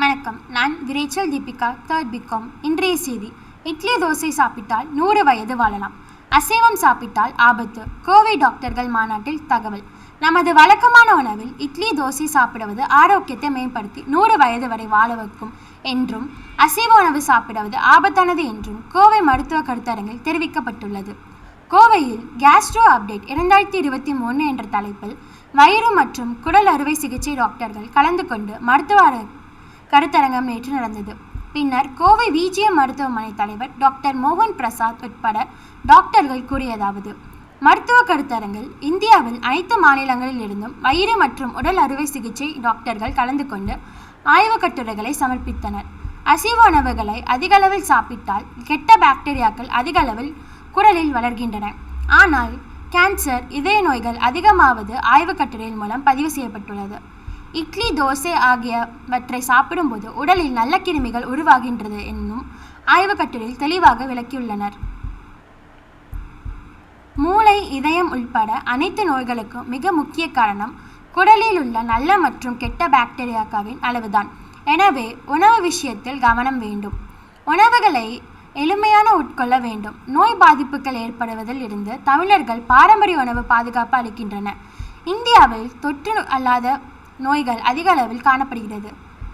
வணக்கம். நான் விரைச்சல் Deepika third BCom இன்றைய செய்தி இட்லி தோசை சாப்பிட்டால் நூறு வயது வாழலாம். அசைவம் சாப்பிட்டால் ஆபத்து. கோவை டாக்டர்கள் மாநாட்டில் தகவல். நமது வழக்கமான உணவில் இட்லி தோசை சாப்பிடுவது ஆரோக்கியத்தை மேம்படுத்தி நூறு வயது வரை வாழ வைக்கும் என்றும் அசைவ உணவு சாப்பிடுவது ஆபத்தானது என்றும் கோவை மருத்துவ கருத்தரங்கில் தெரிவிக்கப்பட்டுள்ளது. கோவையில் கேஸ்ட்ரோ அப்டேட் இரண்டாயிரத்தி இருபத்தி மூணு என்ற தலைப்பில் வயிறு மற்றும் குடல் அறுவை சிகிச்சை டாக்டர்கள் கலந்து கொண்டு மருத்துவ கருத்தரங்கம் நேற்று நடந்தது. பின்னர் கோவை விஜிஎம் மருத்துவமனை தலைவர் டாக்டர் மோகன் பிரசாத் உட்பட டாக்டர்கள் கூறியதாவது மருத்துவ கருத்தரங்கில் இந்தியாவில் அனைத்து மாநிலங்களில் இருந்தும் வயிறு மற்றும் உடல் அறுவை சிகிச்சை டாக்டர்கள் கலந்து கொண்டு ஆய்வுக் கட்டுரைகளை சமர்ப்பித்தனர். அசைவ உணவுகளை அதிகளவில் சாப்பிட்டால் கெட்ட பாக்டீரியாக்கள் அதிகளவில் குரலில் குடலில் வளர்கின்றன. ஆனால் கேன்சர் இதய நோய்கள் அதிகமாவது ஆய்வுக் கட்டுரையின் மூலம் பதிவு செய்யப்பட்டுள்ளது. இட்லி தோசை ஆகியவற்றை சாப்பிடும்போது உடலில் நல்ல கிருமிகள் உருவாகின்றது என்னும் ஆய்வுக்கட்டுரையில் தெளிவாக விளக்கியுள்ளனர். மூளை இதயம் உள்பட அனைத்து நோய்களுக்கும் மிக முக்கிய காரணம் குடலில் உள்ள நல்ல மற்றும் கெட்ட பாக்டீரியாக்காவின் அளவுதான். எனவே உணவு விஷயத்தில் கவனம் வேண்டும். உணவுகளை எளிமையான உட்கொள்ள வேண்டும். நோய் பாதிப்புகள் ஏற்படுவதில் இருந்து தமிழர்கள் பாரம்பரிய உணவு பாதுகாப்பு அளிக்கின்றன இந்தியாவில் தொற்று அல்லாத நோய்கள் அதிக அளவில் காணப்படுகிறது.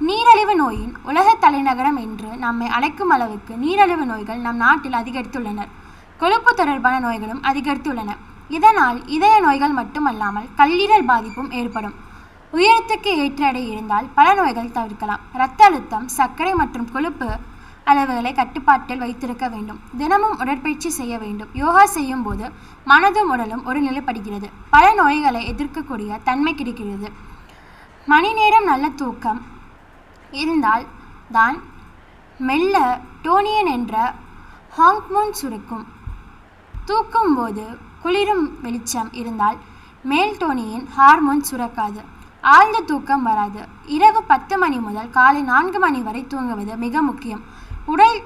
நீரழிவு நோயின் உலக தலைநகரம் என்று நம்மை அழைக்கும் அளவுக்கு நீரழிவு நோய்கள் நம் நாட்டில் அதிகரித்துள்ளனர். கொழுப்பு தொடர்பான நோய்களும் அதிகரித்துள்ளன. இதனால் இதய நோய்கள் மட்டுமல்லாமல் கல்லீரல் பாதிப்பும் ஏற்படும். உயரத்துக்கு ஏற்ற எடை இருந்தால் பல நோய்கள் தவிர்க்கலாம். இரத்த அழுத்தம் சர்க்கரை மற்றும் கொழுப்பு அளவுகளை கட்டுப்பாட்டில் வைத்திருக்க வேண்டும். தினமும் உடற்பயிற்சி செய்ய வேண்டும். யோகா செய்யும் போது மனதும் உடலும் ஒரு நிலைப்படுகிறது பல நோய்களை எதிர்க்கக்கூடிய தன்மை கிடைக்கிறது. மணி நேரம் நல்ல தூக்கம். இருந்தால் தான் மெல்ல டோனியன் என்ற ஹாங்க்மூன் சுருக்கும். தூக்கும் தூக்கும்போது குளிரும் வெளிச்சம் இருந்தால் மேல்டோனியின் ஹார்மோன் சுரக்காது. ஆழ்ந்த தூக்கம் வராது. இரவு பத்து மணி முதல் காலை நான்கு மணி வரை தூங்குவது மிக முக்கியம். உடல்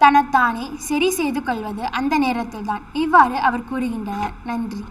தனத்தானே சரி செய்து கொள்வது அந்த நேரத்தில்தான் இவ்வாறு அவர் கூறுகின்றனர். நன்றி.